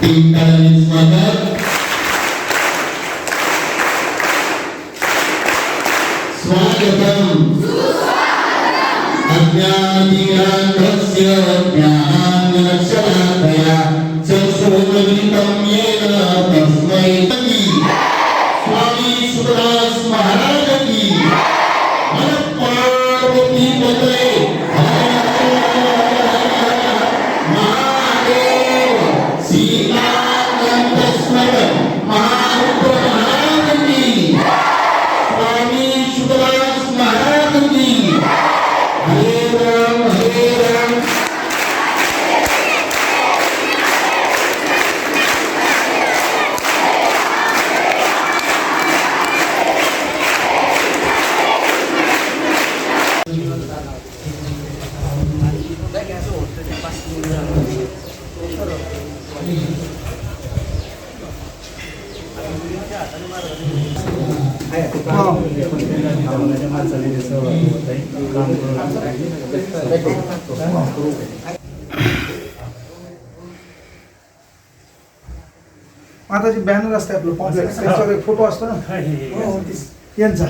तीन तालांनी स्वागत स्वागतम अज्ञातिरान्धस्य ज्ञानान्यक्षरात्रया चक्षुर्मिलितं येन तस्मै स्वामी सुखदास महाराज की मन पार्वती आता जे बॅनर असते आपलं पॉम्पलेट त्याच्यावर एक फोटो असतो ना? यांचा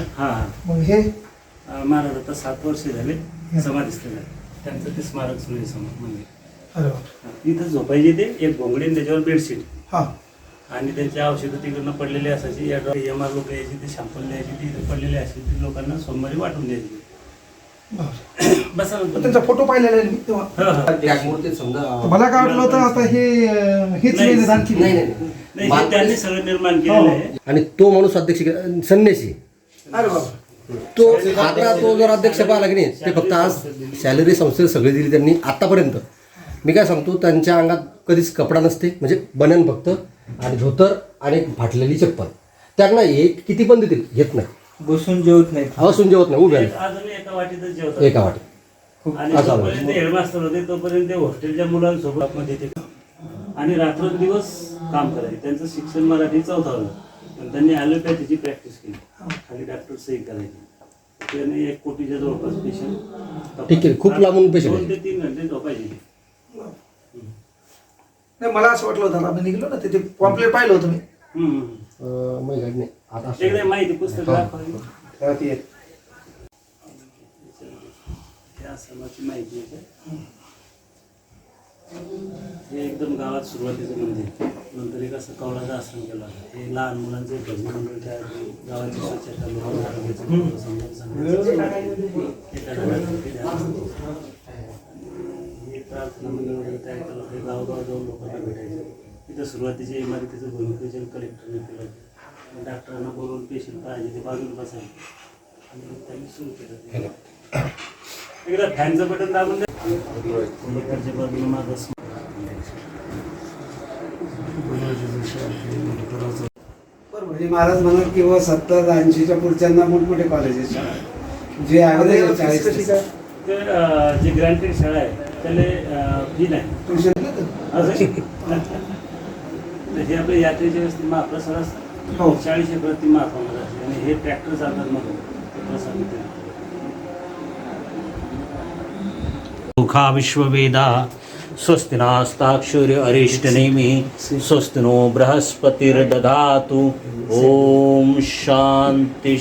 मग हा. महाराज आता सात वर्ष झाले समाधीस्थ झाले त्यांचं ते स्मारक सुरू आहे समोर मंदिर. अरे वा. हा. इथं झोपायचे ते एक घोंगडी आणि त्याच्यावर बेडशीट हा आणि त्यांची औषधं तिकडनं पडलेली असायची या एम आर लोक यायची ते शॅम्पल द्यायची ती इथं पडलेली असायची ती लोकांना सोमवारी वाटून द्यायची बरं. बसा ना पण तुम्ही. त्यांचा फोटो पाहिलेला आहे मी तेव्हा हा, हा. त्यामुळे ते समजा तर मला काय वाटलं होतं आता हे अं, हेच नाही, नाही आणखी नाही नाही, नाही नाही हे त्यांनी सगळं निर्माण केलेलं आहे आणि तो माणूस अध्यक्ष संन्यासी अरे बाबा तो आता तो जर अध्यक्ष पाहिला की नाही ते फक्त आज सॅलरी संस्थेला सगळी दिली त्यांनी आतापर्यंत मी काय सांगतो त्यांच्या अंगात कधीच कपडा नसते म्हणजे बन्यान फक्त आणि धोतर आणि फाटलेली चप्पल. त्यांना एक किती पण देतील घेत नाही. बसून जेवत नाही हसून जेवत नाही उभ्या एक अजूनही एका वाटीतच जेवतात. एका वाटी आणि असं जोपर्यंत हेडमास्टर होते तोपर्यंत ते हॉस्टेलच्या मुलांसोबत मध्ये ते आणि रात्रंदिवस काम करायचे. त्यांचं शिक्षण मराठी चौथावलं पण त्यांनी ॲलोपॅथीची प्रॅक्टिस केली. खाली डॉक्टर सही करायची. त्याने एक कोटीच्या जवळपास पेशंट ठीक आहे, खूप लांबून patient दोन ते तीन घंटे झोपायचे. नाही मला असं वाटलं होतं आम्ही निघलो ना ते पॉम्पलेट पाहिलं होतं मी हम्म. अं, मग गाडी नाही आता असं. एकदा माहिती पुस्तक. त्या माहिती आहे हे एकदम गावात सुरुवातीचं मंदिर नंतर एक असं कवळाचा आश्रम केला होता हे लहान मुलांचे भजन मंडळ केली गावाची स्वच्छता लोकांना आरोग्याचं समजावून सांगायचं. एका घरात किती असतं. हे प्रार्थना मंदिर वगैरे तयार केलं होतं. हे गावगाव जाऊन लोकांना भेटायचं. तिथं सुरुवातीच्या इमारतीचं भूमिपूजन कलेक्टरने केलं. डॉक्टरांना बोलवून पेशंट पाहिजे ते बाजूला बसायचे. आणि त्यांनी सुरू केलं. एकदा फॅनचं बटन दाबून द्या. इकडच्या बाजूला बरोबर म्हणजे महाराज म्हणत की व सत्तर ऐंशीच्या पुढच्यांना मोठमोठे कॉलेजेस जे ॲव्हरेज चाळीस जी ग्रँटेड शाळा आहे त्याला फी नाही. हे आपल्या यात्रेच्या वेळेस महाप्रसाद हो. ती असते आणि हे ट्रॅक्टर चालतात मग. मुखा विश्ववेदा स्वस्ति नो बृहस्पतिर्दधातु। ॐ शान्ति